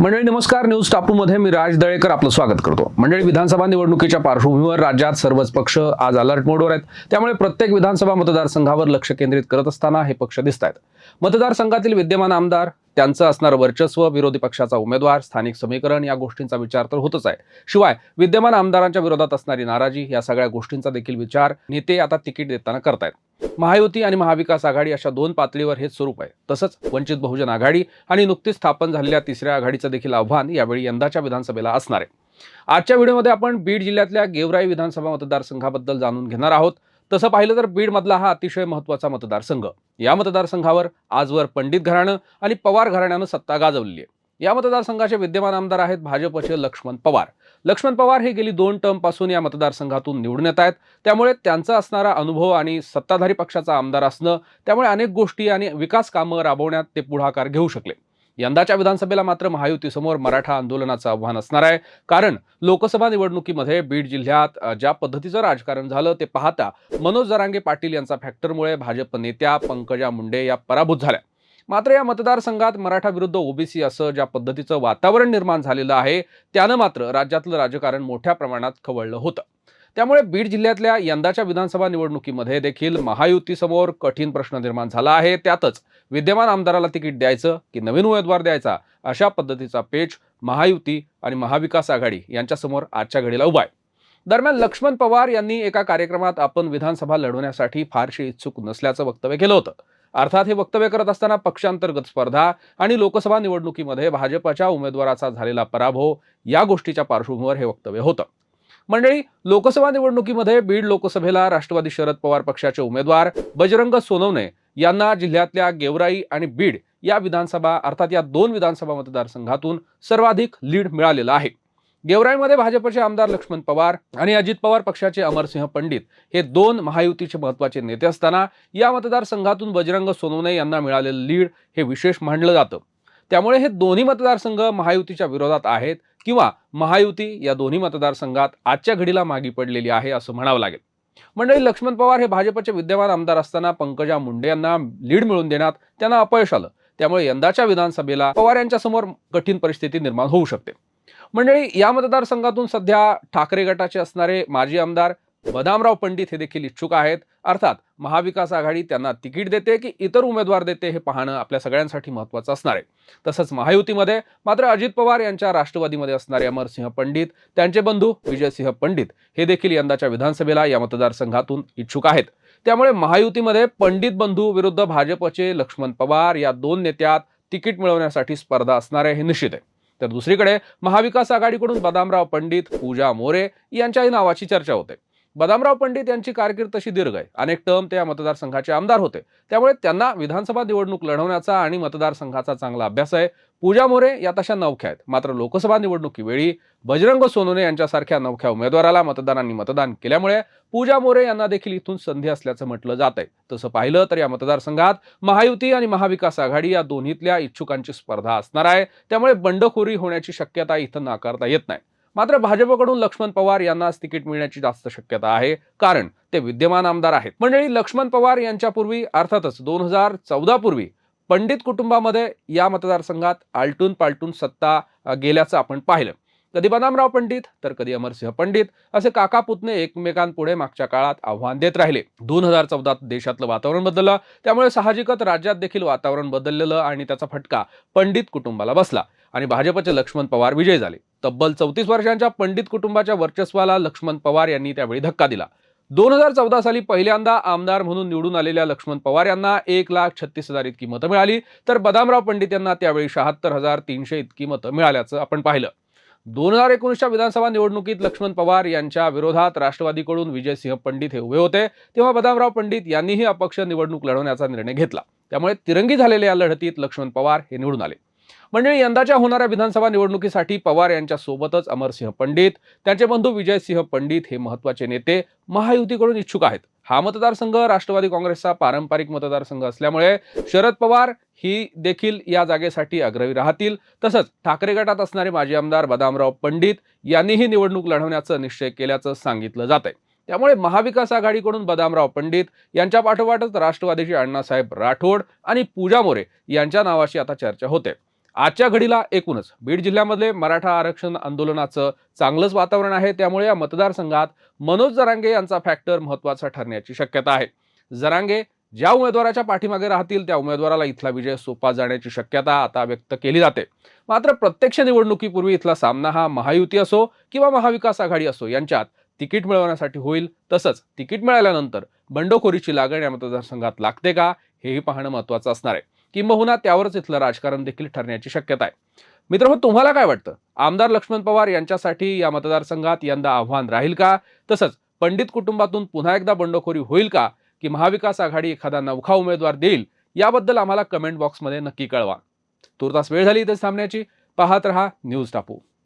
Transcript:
मंडळी नमस्कार. न्यूज टापूमध्ये मी राज दळेकर आपलं स्वागत करतो. मंडळी विधानसभा निवडणुकीच्या पार्श्वभूमीवर राज्यात सर्वच पक्ष आज अलर्ट मोडवर आहेत. त्यामुळे प्रत्येक विधानसभा मतदारसंघावर लक्ष केंद्रित करत असताना हे पक्ष दिसत आहेत. मतदारसंघातील विद्यमान आमदार त्यांचं असणारं वर्चस्व विरोधी पक्षाचा उमेदवार स्थानिक समीकरण या गोष्टींचा विचार तर होतच आहे. शिवाय विद्यमान आमदारांच्या विरोधात असणारी नाराजी या सगळ्या गोष्टींचा देखील विचार नेते आता तिकीट देताना करतायत. महायुती आणि महाविकास आघाडी अशा दोन पातळीवर हे स्वरूप आहे. तसंच वंचित बहुजन आघाडी आणि नुकतीच स्थापन झालेल्या तिसऱ्या आघाडीचं देखील आव्हान यावेळी यंदाच्या विधानसभेला असणार आहे. आजच्या व्हिडिओमध्ये आपण बीड जिल्ह्यातल्या गेवराई विधानसभा मतदारसंघाबद्दल जाणून घेणार आहोत. तसं पाहिलं तर बीडमधला हा अतिशय महत्त्वाचा मतदारसंघ. या मतदारसंघावर आजवर पंडित घराणं आणि पवार घराण्यानं सत्ता गाजवली आहे. या मतदारसंघाचे विद्यमान आमदार आहेत भाजपचे लक्ष्मण पवार. लक्ष्मण पवार हे गेली दोन टर्मपासून या मतदारसंघातून निवडून येत आहेत. त्यामुळे त्यांचा असणारा अनुभव आणि सत्ताधारी पक्षाचा आमदार असणं त्यामुळे अनेक गोष्टी आणि विकास कामं राबवण्यात ते पुढाकार घेऊ शकले. यंदाच्या विधानसभेला मात्र महायुतीसमोर मराठा आंदोलनाचं आव्हान असणार आहे. कारण लोकसभा निवडणुकीमध्ये बीड जिल्ह्यात ज्या पद्धतीचं राजकारण झालं ते पाहता मनोज जरांगे पाटील यांचा फॅक्टरमुळे भाजप नेत्या पंकजा मुंडे या पराभूत झाल्या. मात्र या मतदारसंघात मराठा विरुद्ध ओबीसी असं ज्या पद्धतीचं वातावरण निर्माण झालेलं आहे त्यानं मात्र राज्यातलं राजकारण मोठ्या प्रमाणात खवळलं होतं. त्यामुळे बीड जिल्ह्यातल्या यंदाच्या विधानसभा निवडणुकीमध्ये देखील महायुतीसमोर कठीण प्रश्न निर्माण झाला आहे. त्यातच विद्यमान आमदाराला तिकीट द्यायचं की नवीन उमेदवार द्यायचा अशा पद्धतीचा पेच महायुती आणि महाविकास आघाडी यांच्यासमोर आजच्या घडीला उभा आहे. दरम्यान लक्ष्मण पवार यांनी एका कार्यक्रमात आपण विधानसभा लढवण्यासाठी फारशी इच्छुक नसल्याचं वक्तव्य केलं होतं. अर्थात हे वक्तव्य करत असताना पक्षांतर्गत स्पर्धा आणि लोकसभा निवडणुकीमध्ये भाजपच्या उमेदवाराचा झालेला पराभव या गोष्टीच्या पार्श्वभूमीवर हे वक्तव्य होतं. मंडळी लोकसभा निवडणुकीमध्ये बीड लोकसभेला राष्ट्रवादी शरद पवार पक्षाचे उमेदवार बजरंग सोनवणे यांना जिल्ह्यातल्या गेवराई आणि बीड या विधानसभा अर्थात या दोन विधानसभा मतदारसंघातून सर्वाधिक लीड मिळालेला आहे. गेवराईमध्ये भाजपचे आमदार लक्ष्मण पवार आणि अजित पवार पक्षाचे अमरसिंह पंडित हे दोन महायुतीचे महत्त्वाचे नेते असताना या मतदारसंघातून बजरंग सोनवणे यांना मिळालेलं लीड हे विशेष मानलं जातं. त्यामुळे हे दोन्ही मतदारसंघ महायुतीच्या विरोधात आहेत किंवा महायुती या दोन्ही मतदारसंघात आजच्या घडीला मागी पडलेली आहे असं म्हणावं लागेल. मंडळी लक्ष्मण पवार हे भाजपचे विद्यमान आमदार असताना पंकजा मुंडे यांना लीड मिळवून देण्यात त्यांना अपयश आलं. त्यामुळे यंदाच्या विधानसभेला पवार यांच्यासमोर कठीण परिस्थिती निर्माण होऊ शकते. मंडळी या मतदारसंघातून सध्या ठाकरे गटाचे असणारे माजी आमदार बदामराव पंडित हे देखील इच्छुक आहेत. अर्थात महाविकास आघाडी त्यांना तिकीट देते की इतर उमेदवार देते हे पाहणं आपल्या सगळ्यांसाठी महत्त्वाचं असणार आहे. तसंच महायुतीमध्ये मात्र अजित पवार यांच्या राष्ट्रवादीमध्ये असणारे अमरसिंह पंडित त्यांचे बंधू विजयसिंह पंडित हे देखील यंदाच्या विधानसभेला या मतदारसंघातून इच्छुक आहेत. त्यामुळे महायुतीमध्ये पंडित बंधू विरुद्ध भाजपचे लक्ष्मण पवार या दोन नेत्यात तिकीट मिळवण्यासाठी स्पर्धा असणार आहे हे निश्चित आहे. तर दुसरीकडे महाविकास आघाडीकडून बदामराव पंडित पूजा मोरे यांच्याही नावाची चर्चा होते. बदामराव पंडित यांची कारकीर्द तशी दीर्घ आहे. अनेक टर्म ते या मतदारसंघाचे आमदार होते. त्यामुळे त्यांना विधानसभा निवडणूक लढवण्याचा आणि मतदारसंघाचा चांगला अभ्यास आहे. पूजा मोरे या तशा नवख्या आहेत. मात्र लोकसभा निवडणुकीवेळी बजरंग सोनोने यांच्यासारख्या नवख्या उमेदवाराला मतदारांनी मतदान केल्यामुळे पूजा मोरे यांना देखील इथून संधी असल्याचं म्हटलं जात आहे. तसं पाहिलं तर या मतदारसंघात महायुती आणि महाविकास आघाडी या दोन्हीतल्या इच्छुकांची स्पर्धा असणार आहे. त्यामुळे बंडखोरी होण्याची शक्यता इथं नाकारता येत नाही. मात्र भाजपकडून लक्ष्मण पवार यांनाच तिकीट मिळण्याची जास्त शक्यता आहे. कारण ते विद्यमान आमदार आहेत. मंडळी लक्ष्मण पवार यांच्यापूर्वी अर्थातच दोन हजार चौदा पूर्वी पंडित कुटुंबामध्ये या मतदारसंघात आलटून पालटून सत्ता गेल्याचं आपण पाहिलं. कधी बदामराव पंडित तर कधी अमरसिंह पंडित असे काका पुतणे एकमेकांपुढे मागच्या काळात आव्हान देत राहिले. दोन हजार चौदात देशातलं वातावरण बदललं त्यामुळे साहजिकच राज्यात देखील वातावरण बदललेलं आणि त्याचा फटका पंडित कुटुंबाला बसला आणि भाजपचे लक्ष्मण पवार विजयी झाले. तब्बल चौतीस वर्षांच्या पंडित कुटुंबाच्या वर्चस्वाला लक्ष्मण पवार यांनी त्यावेळी धक्का दिला. दोन हजार चौदा साली पहिल्यांदा आमदार म्हणून निवडून आलेल्या लक्ष्मण पवार यांना एक लाख छत्तीस हजार इतकी मतं मिळाली तर बदामराव पंडित यांना त्यावेळी शहात्तर हजार तीनशे इतकी मतं मिळाल्याचं आपण पाहिलं. दोन हजार एकोणीसच्या विधानसभा निवडणुकीत लक्ष्मण पवार यांच्या विरोधात राष्ट्रवादीकडून विजयसिंह पंडित हे उभे होते. तेव्हा बदामराव पंडित यांनीही अपक्ष निवडणूक लढवण्याचा निर्णय घेतला. त्यामुळे तिरंगी झालेल्या या लढतीत लक्ष्मण पवार हे निवडून आले. मंडळी यंदाच्या होणाऱ्या विधानसभा निवडणुकीसाठी पवार यांच्या सोबतच अमरसिंह पंडित त्यांचे बंधू विजयसिंह पंडित हे महत्त्वाचे नेते महायुतीकडून इच्छुक आहेत. हा मतदारसंघ राष्ट्रवादी काँग्रेसचा पारंपरिक मतदारसंघ असल्यामुळे शरद पवार ही देखील या जागेसाठी अग्रही राहतील. तसंच ठाकरे गटात असणारे माजी आमदार बदामराव पंडित यांनीही निवडणूक लढवण्याचं निश्चय केल्याचं सांगितलं जात आहे त्यामुळे महाविकास आघाडीकडून बदामराव पंडित यांच्या पाठोपाठच राष्ट्रवादीचे अण्णासाहेब राठोड आणि पूजा मोरे यांच्या नावाशी आता चर्चा होते. आजच्या घडीला एकूणच. बीड जिल्ह्यामधले मराठा आरक्षण आंदोलनाचं चांगलंच वातावरण आहे. त्यामुळे या मतदारसंघात मनोज जरांगे यांचा फॅक्टर महत्त्वाचा ठरण्याची शक्यता आहे. जरांगे ज्या उमेदवाराच्या पाठीमागे राहतील त्या उमेदवाराला इथला विजय सोपा जाण्याची शक्यता आता व्यक्त केली जाते. मात्र प्रत्यक्ष निवडणुकीपूर्वी इथला सामना हा महायुती असो किंवा महाविकास आघाडी असो यांच्यात तिकीट मिळवण्यासाठी होईल तसंच तिकीट मिळाल्यानंतर बंडखोरीची लागण या मतदारसंघात लागते का हेही पाहणं महत्वाचं असणार आहे. किंबहुना त्यावरच इथलं राजकारण देखील ठरण्याची शक्यता आहे. मित्र तुम्हाला काय वाटतं? आमदार लक्ष्मण पवार यांच्यासाठी या मतदारसंघात यंदा आव्हान राहील का? तसंच पंडित कुटुंबातून पुन्हा एकदा बंडखोरी होईल का? की महाविकास आघाडी एखादा नवखा उमेदवार देईल? याबद्दल आम्हाला कमेंट बॉक्समध्ये नक्की कळवा. तुर्तास वेळ झाली इथे सामन्याची पाहत रहा न्यूज टापू.